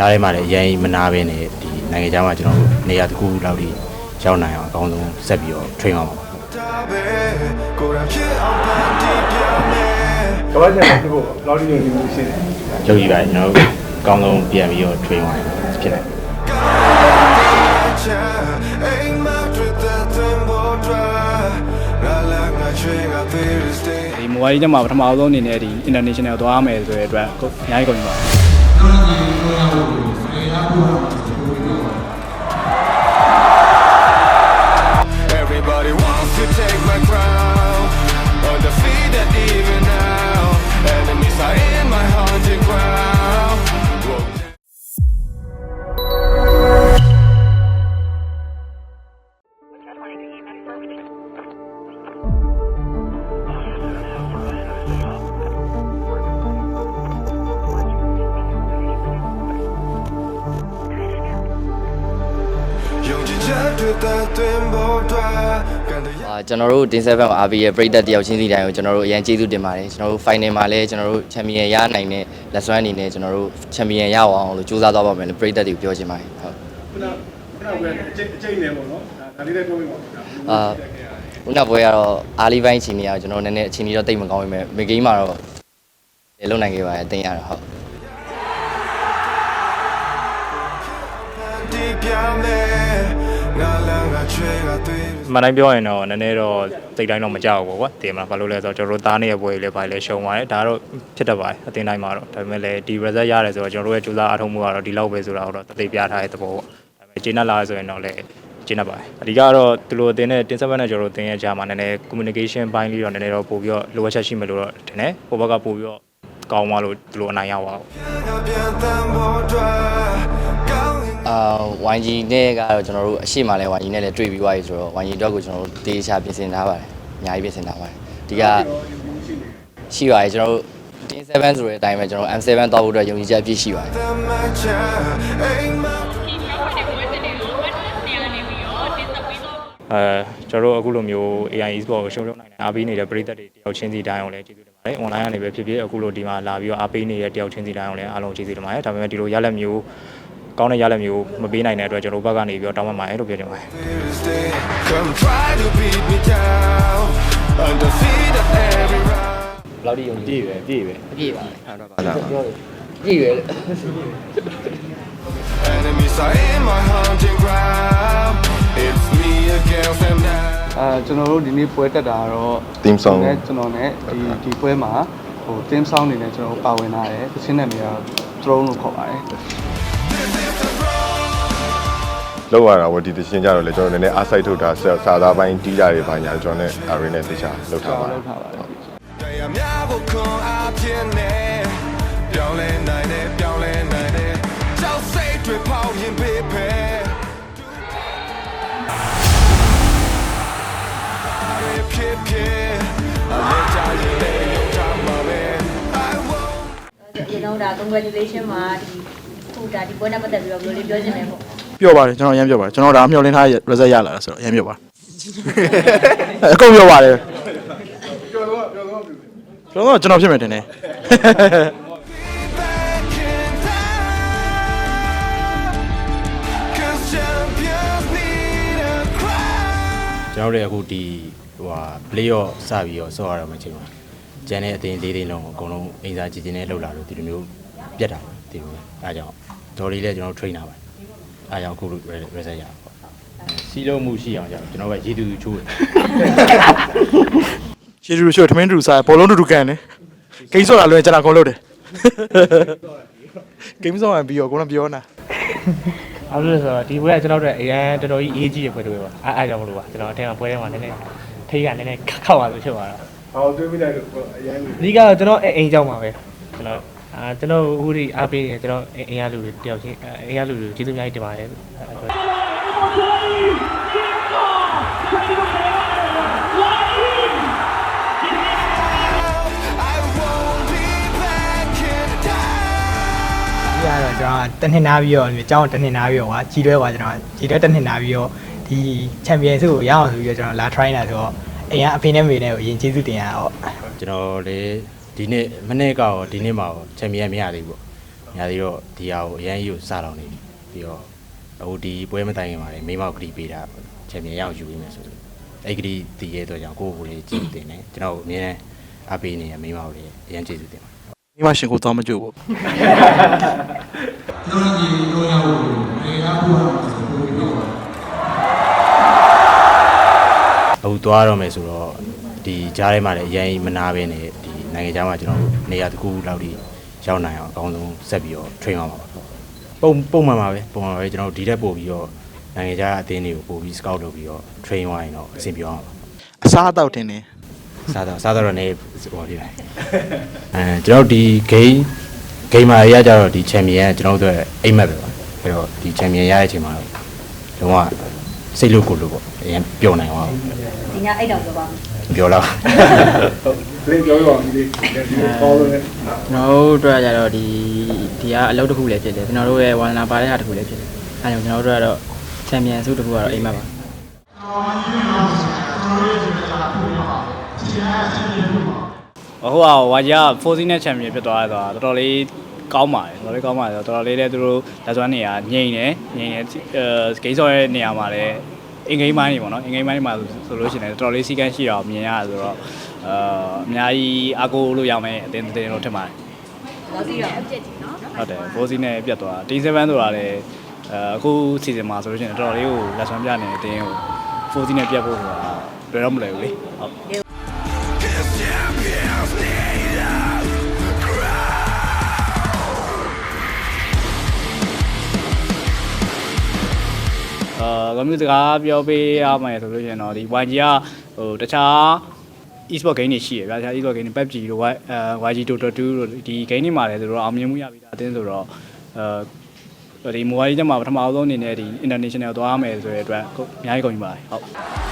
ကြားထဲမှာလည်းအရင်မနာဘဲနဲ့ဒီနိုင်ငံခြားမှာကျွန်တော်တို့နေရာတစ်ခုလောက်ထိရောက်နိုင်အောင်အကောင်းဆုံးဆက်ပြီးတော့ train အောင်ပါကိုယ်တိုင်ဖြစ်အောင်ဖန်တီးပြမယ်ကမ္ဘာ့ချန်နယ်ဖြစ်ဖို့လောက်ဒီလိုဒီလိုရှိတယ်လုပ်ကြည့်ပါကျွန်တော်တို့အကောင်းဆုံးပြန်ပြီးတော့ train အောင်ဖြစ်နိုင်ချာအိမ်မတွေ့တဲ့သင်ပေါ်ဒရာလာလာငါချွေငါ Thursday ဒီမိုဘိုင်းကျမှပထမဆုံးအနေနဲ့ဒီ international သွားရမယ်ဆိုတဲ့အတွက်ကိုအများကြီးကုန်ပြီပါ Dona não, foi a outra. Foi a outra. အာကျွန်တော်တို့တင်ဆက်ဘက်မှာ RB ရဲ့ပရိသတ်တယောက်ချင်းစီတိုင်းကိုကျွန်တော်တို့အရင်ကျေးဇူးတင်ပါတယ်ကျွန်တော်တို့ final မှာလည်းကျွန်တော်တို့ချန်ပီယံရနိုင်တဲ့လက်စွမ်းအနေနဲ့ကျွန်တော်တို့ချန်ပီယံရအောင်လို့ကြိုးစားသွားပါမယ်လို့ပရိသတ်တွေကိုပြောချင်ပါတယ်ဟုတ်ခုနခုနကအကျိတ်အကျိတ်နေပေါ့နော်ဒါဒါလေးလည်းပြောပြပါဦးအာခုနကပွဲကတော့အားလီပိုင်းချိန်နေရကျွန်တော်တို့နည်းနည်းအချိန်ကြီးတော့တိတ်မကောင်းပေမဲ့မေဂိမ်းမှာတော့လေလုံနိုင်ခဲ့ပါတယ်တင်ရတော့ဟုတ်ဒီပြမယ်ငါလာငါချွေငါတွေ့အ မှန်တိုင်းပြောရင်တော့နည်းနည်းတော့စိတ်တိုင်းတော့မကြောက်ဘူးပေါ့ကွာတင်မလားဘာလို့လဲဆိုတော့ကျွန်တော်တို့သားနေရပွဲကြီးလည်းဘာလဲရှုံပါတယ်ဒါတော့ဖြစ်တတ်ပါတယ်အတင်းတိုင်းမှာတော့ဒါပေမဲ့လည်းဒီ result ရတယ်ဆိုတော့ကျွန်တော်တို့ရဲ့ကြိုးစားအားထုတ်မှုကတော့ဒီလောက်ပဲဆိုတာတော့တသိပြထားတဲ့သဘောပေါ့ဒါပေမဲ့ဂျင်းနဲ့လာဆိုရင်တော့လည်းဂျင်းနဲ့ပါတယ်အဓိကတော့သူတို့အတင်းနဲ့တင်ဆက်ဘက်နဲ့ကျွန်တော်တို့တင်ရကြမှာနည်းနည်း communication ဘိုင်းလေးတော့နည်းနည်းတော့ပို့ပြီးတော့လိုအပ်ချက်ရှိမယ်လို့တော့ထင်တယ်ဟိုဘက်ကပို့ပြီးတော့ကောင်းသွားလို့သူတို့အနိုင်ရပါဘူး ငါပြန်တမ်းပေါ်ဒရာကောင်းရင်အာ YG နဲ့ကတော့ကျွန်တော်တို့အရှိမလဲ YG နဲ့လည်းတွေ့ပြီးသွားပြီဆိုတော့ YG တော့ကိုကျွန်တော်တို့တေးချပြင်ဆင်ထားပါတယ်အများကြီးပြင်ဆင်ထားပါတယ်ဒီကရှိပါတယ်ကျွန်တော်တို့တင်7ဆိုတဲ့အတိုင်းပဲကျွန်တော် M7 တောက်ဖို့အတွက်ယုံကြည်ချက်အပြည့်ရှိပါတယ်တမချာအိမ်မအဲကျွန်တော်တို့အခုလိုမျိုး AI e-sport ကိုရှုံရှုံနိုင်နေအားပေးနေတဲ့ပရိသတ်တွေတယောက်ချင်းစီတိုင်းအောင်လည်းကျေးဇူးတင်ပါတယ်။ online ကနေပဲဖြစ်ဖြစ်အခုလိုဒီမှာလာပြီးတော့အားပေးနေတဲ့တယောက်ချင်းစီတိုင်းအောင်လည်းအားလုံးကျေးဇူးတင်ပါတယ်။ဒါပေမဲ့ဒီလိုရလက်မျိုး ကောင်းတဲ့ရလက်မျိုးမပေးနိုင်တဲ့အတွက်ကျွန်တော်တို့ဘက်ကနေပြီးတော့တောင်းပန်ပါတယ်လို့ပြောချင်ပါတယ်။ Thursday come try to beat me down undefeated every round ဘယ်လောက်ထိယုံကြည်ပြည့်ပဲပြည့်ပဲအပြည့်ပါလေဟုတ်တော့ပါလားပြည့်ပဲလေ enemies are in my hunting ground it's me against them now အာကျွန်တော်တို့ဒီနေ့ပွဲတက်တာကတော့ Team song နဲ့ကျွန်တော်နဲ့ဒီဒီပွဲမှာဟို team song အနေနဲ့ကျွန်တော်တို့ပါဝင်လာတယ်သင်းနဲ့နေရာ drone လို့ခေါ်ပါတယ် လောက်ရတာဝဒီတရှင်ကြတော့လေကျွန်တော်နည်းနည်းအားစိုက်ထုတ်တာစာစာသားပိုင်းတီးတာတွေပိုင်းညာကျွန်တော်နဲ့အရင်းနဲ့တခြားလောက်ထားပါလောက်ထားပါတယ်တရားများဖို့ခွန်အားဖြင့်နဲ့ပြောင်းလဲနိုင်တယ်ပြောင်းလဲနိုင်တယ်ကြောက်စိတ်တွေပေါက်ရင်ပေးဖယ်ဖြစ်ဖြစ်အလဲကြရင်လည်းရုံထားမှာပဲ I won't ဒီတော့ဒါ congratulation မှာဒီခုဒါဒီပွဲနဲ့ပတ်သက်ပြီးတော့ဘယ်လိုလေးပြောချင်လဲပေါ့ ပြောပါတယ်ကျွန်တော်အရင်ပြောပါတယ်ကျွန်တော်ဒါမျှော်လင့်ထားတဲ့ result ရလာတာဆိုတော့အရင်ပြောပါအကုန်ပြောပါတယ်ပြောတော့ပြောတော့ကျွန်တော်ဖြစ်မယ်တင်တယ် back in time 'Cause champions need a crown ကျွန်တော်တို့အခုဒီဟိုဟာ play off စပြီးတော့ဆော့ရတော့မှချိန်ပါကျန်တဲ့အသင်းလေးလေးလုံးအကုန်လုံးအိမ်စာကြည်ကျင်နဲ့လှုပ်လာလို့ဒီလိုမျိုးပြတ်တာပါဒီလိုအဲကြောင့်ဒေါ်လေးလည်းကျွန်တော် train တာပါ အဲကြောင့်အခု result ရပါပေါ့စီးလုံးမှုရှိအောင်ကြောင့်ကျွန်တော်ကရေတူတူချိုးတယ်ရှေ့တူရှို့ထမင်းတူစားဘောလုံးတူတူကန်တယ်ဂိမ်းဆော့တာလွယ်ကျွန်တော်အကုန်လုပ်တယ်ဂိမ်းဆော့ရင်ပြီးတော့ကိုယ်ကပြောနာအဲ့လိုဆိုတော့ဒီပွဲကကျွန်တော်တို့အရန်တော်တော်ကြီးအေးကြီးရပွဲတွေပါအဲ့အဲ့ကြောင့်မလို့ပါကျွန်တော်အထက်ကပွဲထဲမှာနည်းနည်းထိတ်ကနည်းနည်းခောက်သွားလို့ဖြစ်သွားတာဟောတွေးမိလိုက်လို့အရင်ကအဓိကတော့ကျွန်တော်အိမ်ကြောင့်ပါပဲကျွန်တော် အာကျွန်တော်အခုဒီအားပေးနေကျွန်တော်အိမ်ရလူတွေတယောက်ချင်းအိမ်ရလူတွေကျေးဇူးအများကြီးတင်ပါတယ် I won't be back in time ဒီကတော့ကျွန်တော်တနှစ်နာပြီးတော့အကြောင်းတနှစ်နာပြီးတော့ကွာကြီးတွဲကွာကျွန်တော်ကြီးတွဲတနှစ်နာပြီးတော့ဒီချန်ပီယံဆုကိုရအောင်ဆိုပြီးတော့ကျွန်တော်လာ try နေတာဆိုတော့အိမ်ကအဖေနဲ့မေနဲ့ကိုအရင်ကျေးဇူးတင်ရတော့ကျွန်တော်လေ ဒီနေ့မနေ့ကတော့ဒီနေ့မှာချန်ပီယံမရသေးဘူးပေါ့ညာသေးတော့ဒီဟာကိုအရန်ကြီးကိုစတော့နေပြီပြီးတော့အခုဒီပွဲမတိုင်ခင်မှာလည်းမိမောက်ကတိပေးတာချန်ပီယံရအောင်ယူပေးမယ်ဆိုလို့အဲ့ကတိတည်ရဲ့အတွက်ကြောင့်ကိုယ့်ကိုယ်လေးကြည့်တင်တယ်ကျွန်တော်အမြဲတမ်းအားပေးနေရမိမောက်လေးအရန်ကျေးဇူးတင်ပါတယ်မိမရှင်ကိုသွားမကြို့ဘူးအခုသွားတော့မယ်ဆိုတော့ဒီကြားထဲမှာလည်းအရင်မနာပဲနဲ့ဒီ နိုင်ငံခြားမှာကျွန်တော်တို့နေရာတစ်ခုလောက်ထိရောက်နိုင်အောင်အကောင်းဆုံးဆက်ပြီးတော့ train အောင်ပါပုံပုံမှန်ပါပဲပုံမှန်ပါပဲကျွန်တော်တို့ဒီတက်ပို့ပြီးတော့နိုင်ငံခြားအသင်းတွေကိုပို့ပြီး scout လုပ်ပြီးတော့ train ဝိုင်းတော့အဆင်ပြေအောင်ပါအစားအသောက်တင်တယ်စားတော့စားတော့လည်းဟိုဒီလိုက်အဲကျွန်တော်တို့ဒီ game game မှာရကြတော့ဒီ champion ကကျွန်တော်တို့အတွက်အိမ်မက်ပဲပါအဲ့တော့ဒီ champion ရတဲ့အချိန်မှာတော့လုံးဝစိတ်လို့ကိုယ်လို့ပေါ့အရင်ပျော်နိုင်အောင်ဒီညအဲ့တော့ပြောပါမယ်ပြောတော့ လင်းပြောရအောင်ဒီလေးဒီလိုပေါ်လို့လည်းကျွန်တော်တို့အတွက်ကြတော့ဒီဒီကအလုပ်တစ်ခုလည်းဖြစ်တယ်ကျွန်တော်တို့ရဲ့ဝါသနာပါတဲ့ဟာတစ်ခုလည်းဖြစ်တယ်အဲဒါကြောင့်ကျွန်တော်တို့ကတော့ချန်ပီယံဆုတစ်ခုကတော့အိမ်မက်ပါဟိုကဝါကြီးက4စီးနဲ့ချန်ပီယံဖြစ်သွားတာတော်တော်လေးကောင်းပါတယ်တော်တော်လေးကောင်းပါတယ်တော်တော်လေးလည်းသူတို့လက်စွမ်းနေရငိမ့်နေငိမ့်နေအဲဂိမ်းဆော့ရဲ့နေရာမှာလည်းအင်ဂိမ်းပိုင်းနေပေါ့နော်အင်ဂိမ်းပိုင်းမှာဆိုလို့ရှိရင်တော်တော်လေးစီကန်းရှိတော့မြင်ရတယ်ဆိုတော့ အာအများကြီးအားကိုးလို့ရမယ်အတင်းတင်းလို့ထင်ပါတယ်တော့ပြီးတော့အပြစ်ကြီးနော်ဟုတ်တယ်4စီးနဲ့ပြတ်သွား D7 ဆိုတာလည်းအခု season မှာဆိုလို့ရှိရင်တော်တော်လေးကိုလက်စွမ်းပြနေတဲ့အတင်းကို4စီးနဲ့ပြတ်ဖို့ဆိုတာလွယ်တော့မလွယ်ဘူးလေဟုတ်အာကွန်ပျူတာစကားပြောပေးရမယ်ဆိုလို့ရှိရင်တော့ဒီ YG ကဟိုတခြား e-sport game တွေရှိရဗျာတခြား e-sport game တွေ PUBG တို့ YG Dota 2တို့ဒီ game တွေမှာလည်းသူတို့အောင်မြင်မှုရပြီးသားအတင်းဆိုတော့အာဒီ mobile ကျမှပထမအဆုံးအနေနဲ့ဒီ international သွားမယ်ဆိုတဲ့အတွက်အများကြီးကုန်ပြီပါတယ်ဟုတ်